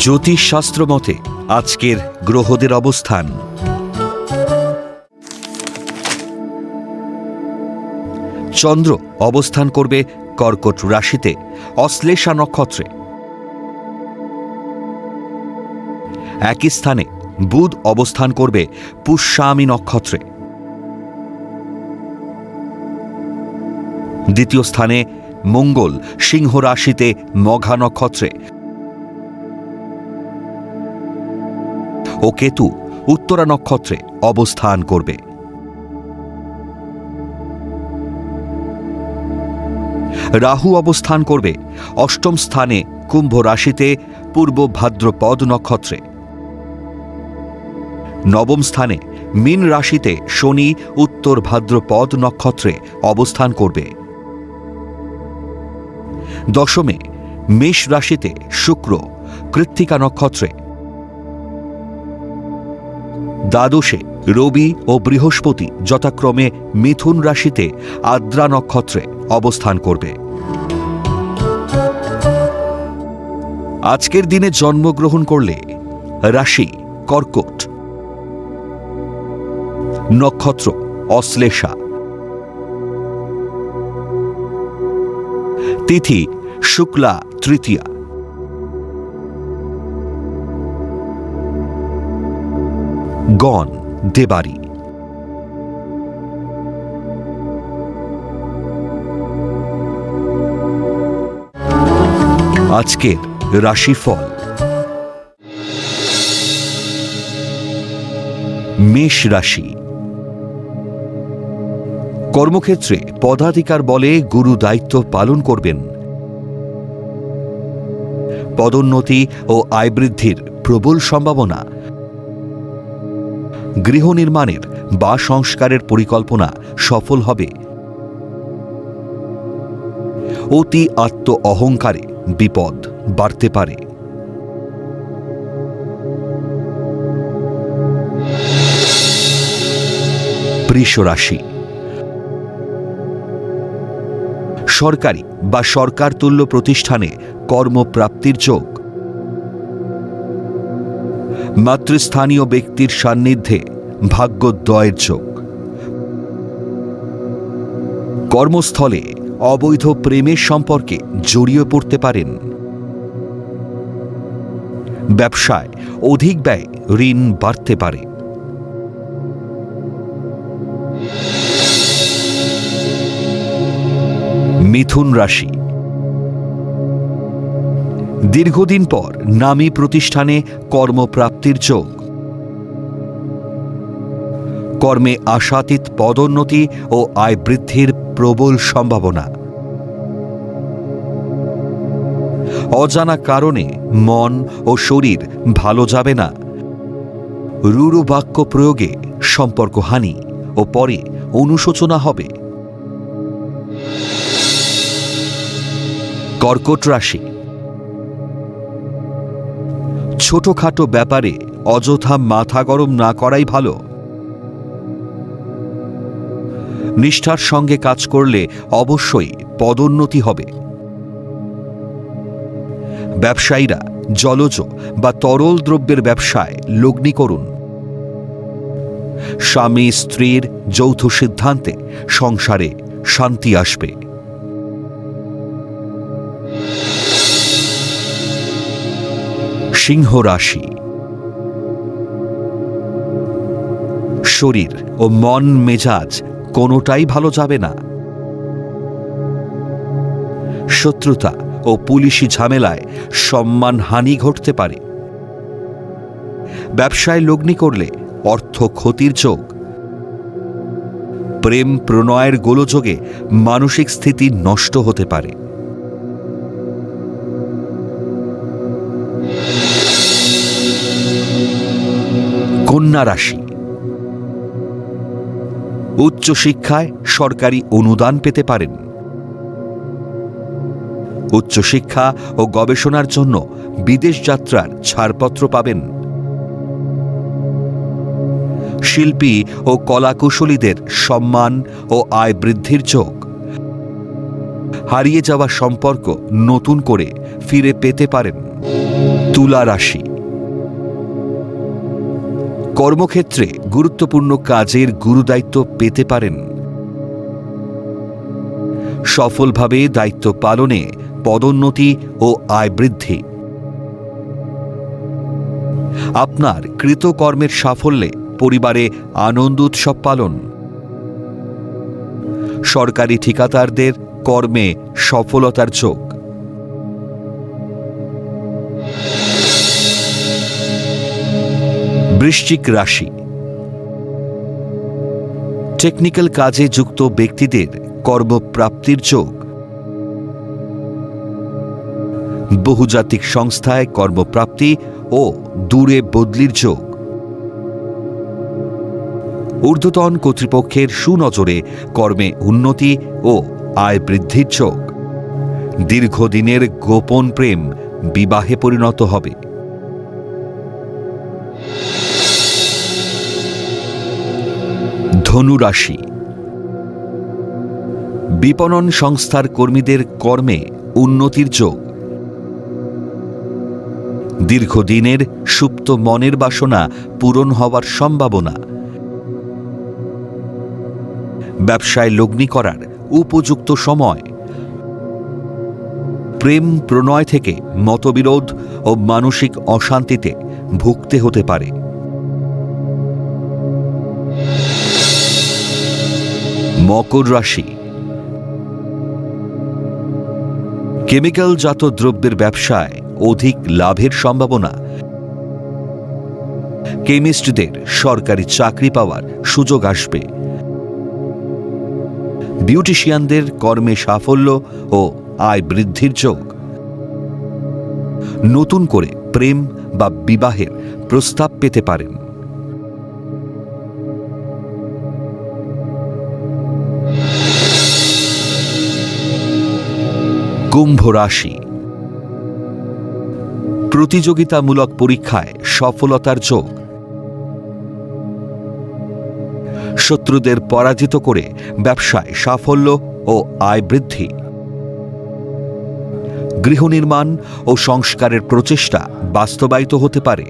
জ্যোতিষশাস্ত্র মতে আজকের গ্রহদের অবস্থান। চন্দ্র অবস্থান করবে কর্কট রাশিতে, অশ্লেষা নক্ষত্রে। একই স্থানে বুধ অবস্থান করবে পুষ্যামী নক্ষত্রে। দ্বিতীয় স্থানে মঙ্গল সিংহ রাশিতে মঘা নক্ষত্রে। ও কেতু উত্তরা নক্ষত্রে অবস্থান করবে। রাহু অবস্থান করবে। অষ্টম স্থানে কুম্ভ রাশিতে পূর্ব ভাদ্রপদ নক্ষত্রে। নবম স্থানে মিন রাশিতে শনি উত্তর ভাদ্রপদ নক্ষত্রে অবস্থান করবে। দশমে মেষ রাশিতে শুক্র, কৃত্তিকা নক্ষত্রে দ্বাদশে, রবি ও বৃহস্পতি যথাক্রমে মিথুন রাশিতে আদ্রা নক্ষত্রে অবস্থান করবে। আজকের দিনে জন্মগ্রহণ করলে রাশি, কর্কট, নক্ষত্র, অশ্লেষা, তিথি, শুক্লা, তৃতীয়া গণ দেবারি। আজকের রাশিফল। মেষ রাশি। কর্মক্ষেত্রে পদাধিকার বলে গুরু দায়িত্ব পালন করবেন। পদোন্নতি ও আয় বৃদ্ধির প্রবল সম্ভাবনা। গৃহ নির্মাণের বা সংস্কারের পরিকল্পনা সফল হবে। অতি আত্ম অহংকারে বিপদ বাড়তে পারে। রাশি সরকারি বা সরকার তুল্য প্রতিষ্ঠানে কর্মপ্রাপ্তির যোগ মাতৃস্থানীয় ব্যক্তির সান্নিধ্যে ভাগ্যোদয়ের যোগ কর্মস্থলে অবৈধ প্রেমের সম্পর্কে জড়িয়ে পড়তে পারেন। ব্যবসায় অধিক ব্যয় ঋণ বাড়তে পারে। মিথুন রাশি দীর্ঘদিন পর নামী প্রতিষ্ঠানে কর্মপ্রাপ্তির যোগ। কর্মে আশাতীত পদোন্নতি ও আয় বৃদ্ধির প্রবল সম্ভাবনা। অজানা কারণে মন ও শরীর ভালো যাবে না। রূঢ় বাক্য প্রয়োগে সম্পর্কহানি ও পরে অনুশোচনা হবে। কর্কট রাশি ছোটখাটো ব্যাপারে অযথা মাথা গরম না করাই ভালো। নিষ্ঠার সঙ্গে কাজ করলে অবশ্যই পদোন্নতি হবে। ব্যবসায়ীরা জলজ বা তরল দ্রব্যের ব্যবসায় লগ্নি করুন। স্বামী, স্ত্রীর যৌথ সিদ্ধান্তে সংসারে শান্তি আসবে। সিংহ রাশি। শরীর ও মন মেজাজ কোনোটাই ভালো যাবে না। শত্রুতা ও পুলিশি ঝামেলায় সম্মানহানি ঘটতে পারে। ব্যবসায় লগ্নি করলে অর্থ ক্ষতির যোগ। প্রেম প্রণয়ের গোলযোগে মানসিক স্থিতি নষ্ট হতে পারে। কন্যা রাশি। উচ্চশিক্ষায় সরকারি অনুদান পেতে পারেন। উচ্চশিক্ষা ও গবেষণার জন্য বিদেশ যাত্রার ছাড়পত্র পাবেন। শিল্পী ও কলাকুশলীদের সম্মান ও আয় বৃদ্ধির যোগ। হারিয়ে যাওয়া সম্পর্ক নতুন করে ফিরে পেতে পারেন। তুলা রাশি। কর্মক্ষেত্রে গুরুত্বপূর্ণ কাজের গুরুদায়িত্ব পেতে পারেন। সফলভাবে দায়িত্ব পালনে পদোন্নতি ও আয় বৃদ্ধি। আপনার কৃতকর্মের সাফল্যে পরিবারে আনন্দ উৎসব পালন। সরকারি ঠিকাদারদের কর্মে সফলতার যোগ বৃশ্চিক রাশি। টেকনিক্যাল কাজে যুক্ত ব্যক্তিদের কর্মপ্রাপ্তির যোগ। বহুজাতিক সংস্থায় কর্মপ্রাপ্তি ও দূরে বদলির যোগ। ঊর্ধ্বতন কর্তৃপক্ষের সুনজরে কর্মে উন্নতি ও আয় বৃদ্ধির যোগ। দীর্ঘদিনের গোপন প্রেম বিবাহে পরিণত হবে। ধনু রাশি। বিপণন সংস্থার কর্মীদের কর্মে উন্নতির যোগ। দীর্ঘদিনের সুপ্ত মনের বাসনা পূরণ হওয়ার সম্ভাবনা। ব্যবসায় লগ্নি করার উপযুক্ত সময়। প্রেম প্রণয় থেকে মতবিরোধ ও মানসিক অশান্তিতে ভুগতে হতে পারে। মকর রাশি। কেমিক্যালজাত দ্রব্যের ব্যবসায় অধিক লাভের সম্ভাবনা। কেমিস্টদের সরকারি চাকরি পাওয়ার সুযোগ আসবে। বিউটিশিয়ানদের কর্মে সাফল্য ও আয় বৃদ্ধির যোগ। নতুন করে প্রেম বা বিবাহের প্রস্তাব পেতে পারেন। কুম্ভ রাশি। প্রতিযোগিতামূলক পরীক্ষায় সফলতার যোগ। শত্রুদের পরাজিত করে ব্যবসায় সাফল্য ও আয় বৃদ্ধি। গৃহ নির্মাণ ও সংস্কারের প্রচেষ্টা বাস্তবায়িত হতে পারে।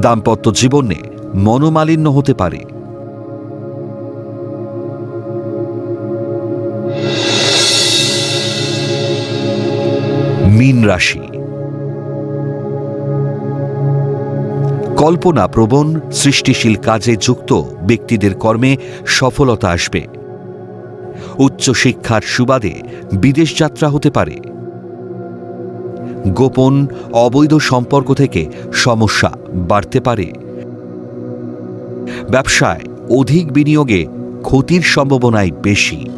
দাম্পত্য জীবনে মনোমালিন্য হতে পারে। মীন রাশি। কল্পনা প্রবণ সৃষ্টিশীল কাজে যুক্ত ব্যক্তিদের কর্মে সফলতা আসবে। উচ্চশিক্ষার সুবাদে বিদেশ যাত্রা হতে পারে। গোপন, অবৈধ সম্পর্ক থেকে সমস্যা বাড়তে পারে। ব্যবসায় অধিক বিনিয়োগে ক্ষতির সম্ভাবনাই বেশি।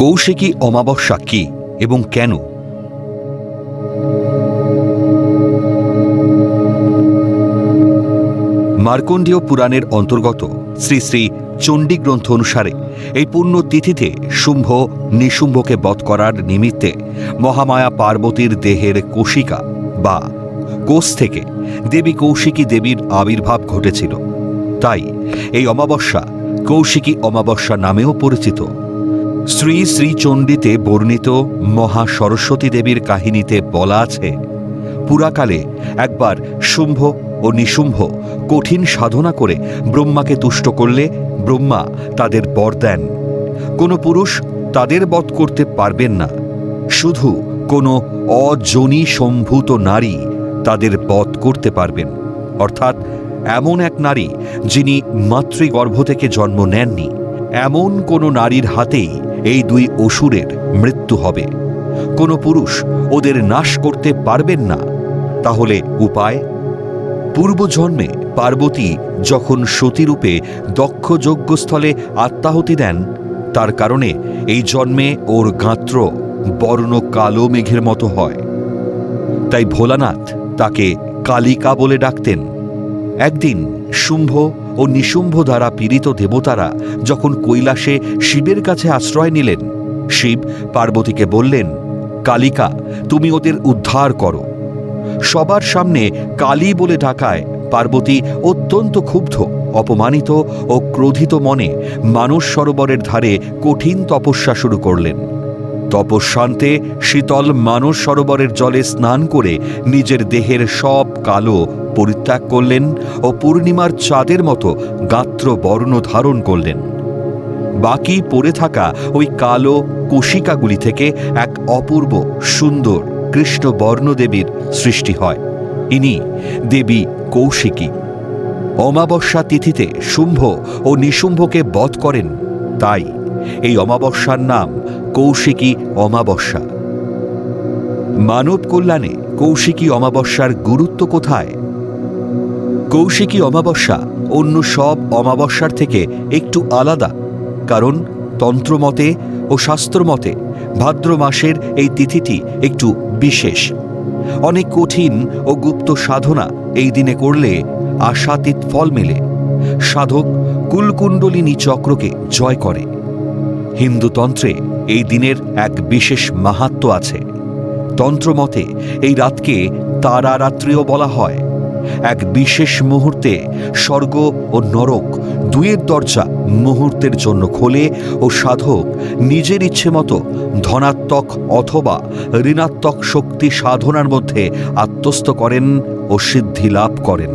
কৌশিকী অমাবস্যা কি এবং কেন? মার্কণ্ডীয় পুরাণের অন্তর্গত শ্রী শ্রী চণ্ডী গ্রন্থ অনুসারে এই পুণ্য তিথিতে শুম্ভ, নিশুম্ভকে বধ করার নিমিত্তে মহামায়া পার্বতীর দেহের কোশিকা বা কোষ থেকে দেবী কৌশিকী দেবীর আবির্ভাব ঘটেছিল। তাই এই অমাবস্যা কৌশিকী অমাবস্যা নামেও পরিচিত। শ্রী শ্রীচণ্ডীতে বর্ণিত মহা সরস্বতী দেবীর কাহিনীতে বলা আছে, পুরাকালে একবার শুম্ভ ও নিশুম্ভ কঠিন সাধনা করে ব্রহ্মাকে তুষ্ট করলে ব্রহ্মা তাদের বর দেন। কোনো পুরুষ তাদের বধ করতে পারবেন না। শুধু কোনো অজনী সম্ভূত নারী তাদের বধ করতে পারবেন। অর্থাৎ এমন এক নারী যিনি মাতৃগর্ভ থেকে জন্ম নেননি, এমন কোনো নারীর হাতেই এই দুই অসুরের মৃত্যু হবে। কোনো পুরুষ ওদের নাশ করতে পারবেন না। তাহলে উপায়? পূর্বজন্মে পার্বতী যখন সতীরূপে দক্ষ যজ্ঞস্থলে আত্মাহুতি দেন, তার কারণে এই জন্মে ওর গাত্র বর্ণ কালো মেঘের মতো হয়। তাই ভোলানাথ তাকে কালিকা বলে ডাকতেন। একদিন শুম্ভ ও নিশুম্ভ দ্বারা পীড়িত দেবতারা যখন কৈলাসে শিবের কাছে আশ্রয় নিলেন, শিব পার্বতীকে বললেন, কালিকা, তুমি ওদের উদ্ধার করো। সবার সামনে কালী বলে ডাকায় পার্বতী অত্যন্ত ক্ষুব্ধ, অপমানিত ও ক্রোধিত মনে মানস সরোবরের ধারে কঠিন তপস্যা শুরু করলেন। তপস্যান্তে শীতল মানস সরোবরের জলে স্নান করে নিজের দেহের সব কালো পরিত্যাগ করলেন ও পূর্ণিমার চাঁদের মতো গাত্র বর্ণ ধারণ করলেন। বাকি পড়ে থাকা ওই কালো কোশিকাগুলি থেকে এক অপূর্ব, সুন্দর কৃষ্ণ বর্ণদেবীর সৃষ্টি হয়। ইনি দেবী কৌশিকী। অমাবস্যা তিথিতে শুম্ভ ও নিশুম্ভকে বধ করেন, তাই এই অমাবস্যার নাম কৌশিকী অমাবস্যা। মানব কল্যাণে কৌশিকী অমাবস্যার গুরুত্ব কোথায়? কৌশিকী অমাবস্যা অন্য সব অমাবস্যার থেকে একটু আলাদা, কারণ তন্ত্রমতে ও শাস্ত্রমতে ভাদ্র মাসের এই তিথিটি একটু বিশেষ। অনেক কঠিন ও গুপ্ত সাধনা এই দিনে করলে আশাতীত ফল মেলে। সাধক কুলকুণ্ডলিনী চক্রকে জয় করে। হিন্দু তন্ত্রে এই দিনের এক বিশেষ মাহাত্ম আছে। তন্ত্রমতে এই রাতকে তারারাত্রিও বলা হয়। এক বিশেষ মুহূর্তে স্বর্গ ও নরক দুয়ের দরজা মুহূর্তের জন্য খোলে ও সাধক নিজের ইচ্ছে মতো ধনাত্মক অথবা ঋণাত্মক শক্তি সাধনার মধ্যে আত্মস্থ করেন ও সিদ্ধি লাভ করেন।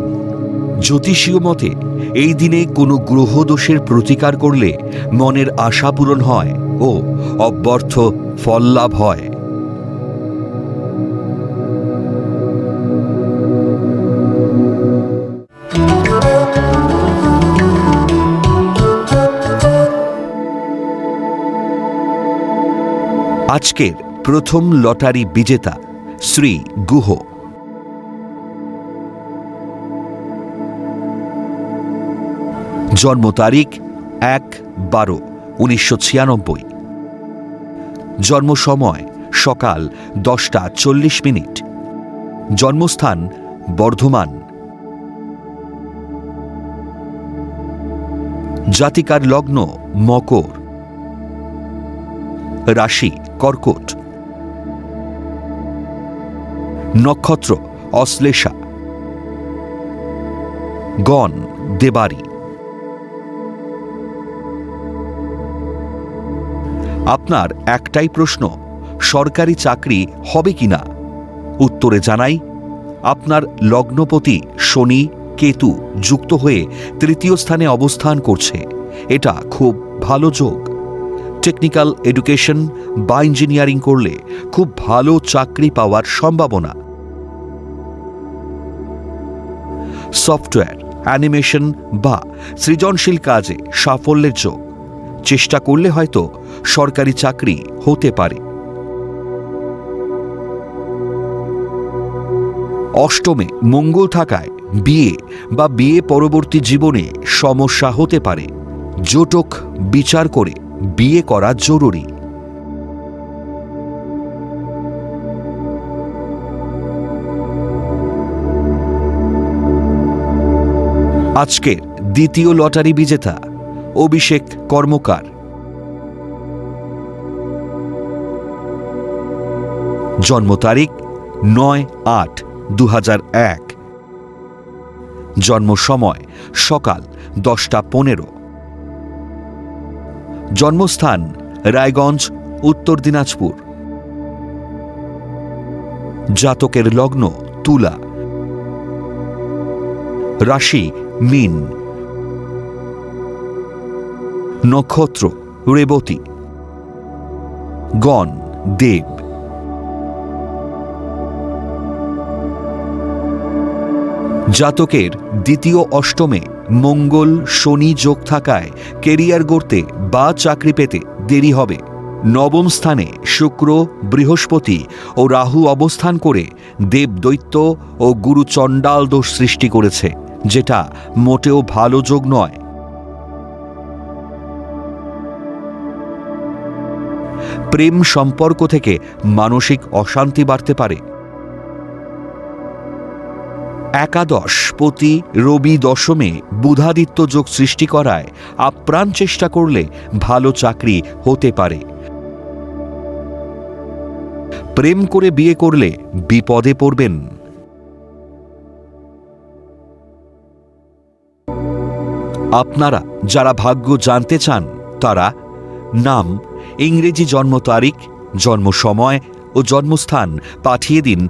জ্যোতিষীয় মতে, এই দিনে কোনো গ্রহদোষের প্রতিকার করলে মনের আশা পূরণ হয় ও অব্যর্থ ফল লাভ হয়। আজকের প্রথম লটারি বিজেতা শ্রী গুহ। জন্ম তারিখ এক বারো উনিশশো ছিয়ানব্বই। জন্ম সময় সকাল দশটা চল্লিশ মিনিট। জন্মস্থান বর্ধমান। জাতিকার লগ্ন মকর। রাশি কর্কট। নক্ষত্র, অশ্লেষা। গণ, দেবারি। আপনার একটাই প্রশ্ন, সরকারি চাকরি হবে কিনা? উত্তরে জানাই, আপনার লগ্নপতি শনি কেতু যুক্ত হয়ে তৃতীয় স্থানে অবস্থান করছে। এটা খুব ভালো যোগ। টেকনিক্যাল এডুকেশন বা ইঞ্জিনিয়ারিং করলে খুব ভালো চাকরি পাওয়ার সম্ভাবনা। সফটওয়্যার অ্যানিমেশন বা সৃজনশীল কাজে সাফল্যের যোগ। চেষ্টা করলে হয়তো সরকারি চাকরি হতে পারে। অষ্টমে মঙ্গল থাকায় বিয়ে বা বিয়ে পরবর্তী জীবনে সমস্যা হতে পারে। জোটক বিচার করে বিয়ে করা জরুরি। আজকের দ্বিতীয় লটারি বিজেতা, অভিষেক কর্মকার। জন্ম তারিখ নয় আট দু এক। জন্ম সময় সকাল দশটা পনেরো। জন্মস্থান, রায়গঞ্জ, উত্তর দিনাজপুর। জাতকের লগ্ন, তুলা। রাশি, মিন। নক্ষত্র, রেবতী। গণ, দেব। জাতকের দ্বিতীয় অষ্টমে মঙ্গল শনি যোগ থাকায় কেরিয়ার গড়তে বা চাকরি পেতে দেরি হবে। নবম স্থানে শুক্র, বৃহস্পতি ও রাহু অবস্থান করে দেব দৈত্য ও গুরু চণ্ডাল দোষ সৃষ্টি করেছে, যেটা মোটেও ভালো যোগ নয়। প্রেম সম্পর্ক থেকে মানসিক অশান্তি বাড়তে পারে। একাদশ পতি রবি দশমে বুধাদিত্য যোগ সৃষ্টি করায় আপ্রাণ চেষ্টা করলে ভালো চাকরি হতে পারে। প্রেম করে বিয়ে করলে বিপদে পড়বেন। আপনারা যারা ভাগ্য জানতে চান, তারা নাম, ইংরেজি জন্ম তারিখ, জন্ম সময় ও জন্মস্থান পাঠিয়ে দিন।